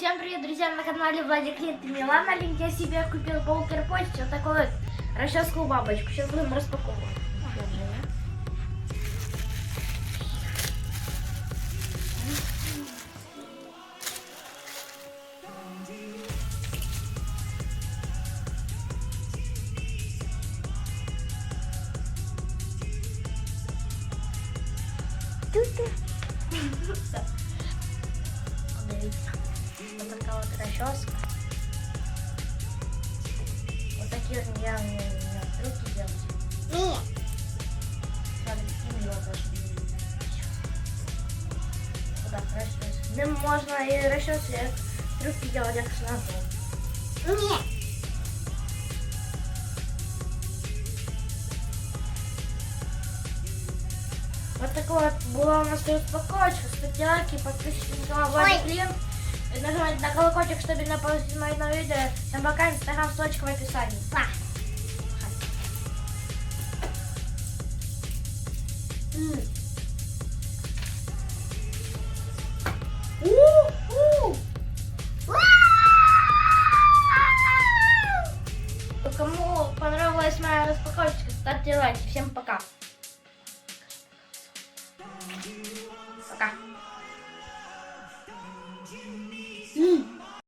Всем привет, друзья, на канале Владик Клинт и Милана Линк. Я себе купил по Укрпочте вот такую вот расческу бабочку. Сейчас будем распаковывать. Подивіться. Вот такая вот расческа. Вот такие вот я мне руки делать. Ні. Смотри, и его. Вот так, расчес. Ним можно и расчес, и трюки делать, как с ножом. Ні. Вот такая вот была у нас распаковочка. Ставьте лайки, подписывайтесь на Владик Клинт. И Нажимайте на колокольчик, чтобы не пропустить мои новые видео. Всем пока, инстаграм, ссылочка в описании. Па. Кому понравилась моя распаковочка, ставьте лайки. Всем пока. Пока.